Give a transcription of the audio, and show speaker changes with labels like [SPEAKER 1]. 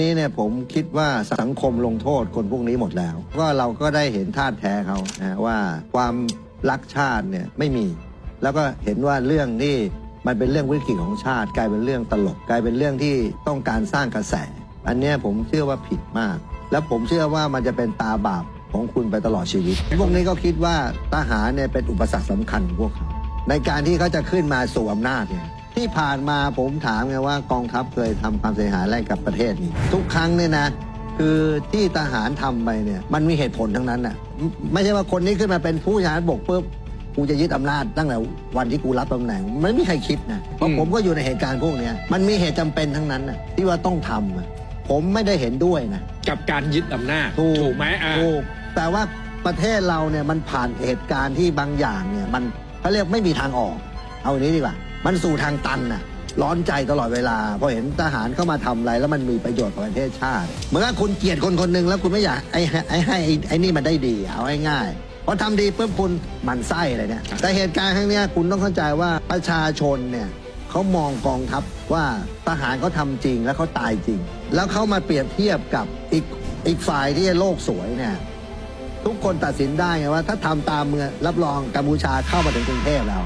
[SPEAKER 1] นี้เนี่ยผมคิดว่าสังคมลงโทษคนพวกนี้หมดแล้ว ก็เราก็ได้เห็นท่าแท้เขานะว่าความรักชาติเนี่ยไม่มี แล้วก็เห็นว่าเรื่องที่มันเป็นเรื่องวิกฤตของชาติ กลายเป็นเรื่องตลก กลายเป็นเรื่องที่ต้องการสร้างกระแส อันนี้ผมเชื่อว่าผิดมาก แล้วผมเชื่อว่ามันจะเป็นตาบาปของคุณไปตลอดชีวิต พวกนี้ก็คิดว่าทหารเนี่ยเป็นอุปสรรคสำคัญของพวกเขาในการที่เขาจะขึ้นมาสู่อำนาจเนี่ย ที่ผ่านมาผมถามไงว่ากองทัพเคยทำความเสียหายอะไรกับประเทศนี้ ทุกครั้งเนี่ยนะ คือที่ทหารทำไปเนี่ย มันมีเหตุผลทั้งนั้นน่ะไม่ไม่ใช่ว่าคนนี้ขึ้นมาเป็นผู้ชาบกปุ๊บกูจะยึดอำนาจตั้งแต่วันที่กูรับตำแหน่งมันไม่มีใครคิดนะเพราะผมก็อยู่ในเหตุการณ์พวกเนี้ยมันมีเหตุจำเป็นทั้งนั้นน่ะที่ว่าต้องทำอะผมไม่ได้เห็นด้วยนะ
[SPEAKER 2] กับการยึดอำนาจ
[SPEAKER 1] ถูก
[SPEAKER 2] ถูกไหมอ่า
[SPEAKER 1] ถูกแต่ว่าประเทศเราเนี่ยมันผ่านเหตุการณ์ที่บางอย่างเนี่ยมันเขาเรียกไม่มีทางออก เอาอย่างนี้ดีกว่า มันสู่ทางตันน่ะ ร้อนใจตลอดเวลา พอเห็นทหารเข้ามาทำอะไร แล้วมันมีประโยชน์กับประเทศชาติ เหมือนกับคุณเกลียดคนคนหนึ่งแล้วคุณไม่อยากไอ้ไอ้ให้ไอ้ไอ้นี่มันได้ดี เอาง่ายๆพอทำดีปุ๊บคุณหมันไส้อะไรเนี่ย แต่เหตุการณ์ครั้งเนี้ยคุณต้องเข้าใจว่าประชาชนเนี่ยเขามองกองทัพว่าทหารเขาทำจริงแล้วเขาตายจริง แล้วเขามาเปรียบเทียบกับอีกอีกฝ่ายที่โลกสวยเนี่ย ทุกคนตัดสินได้ไงว่าถ้าทำตามเมืองรับรองกัมพูชาเข้ามาถึงกรุงเทพแล้ว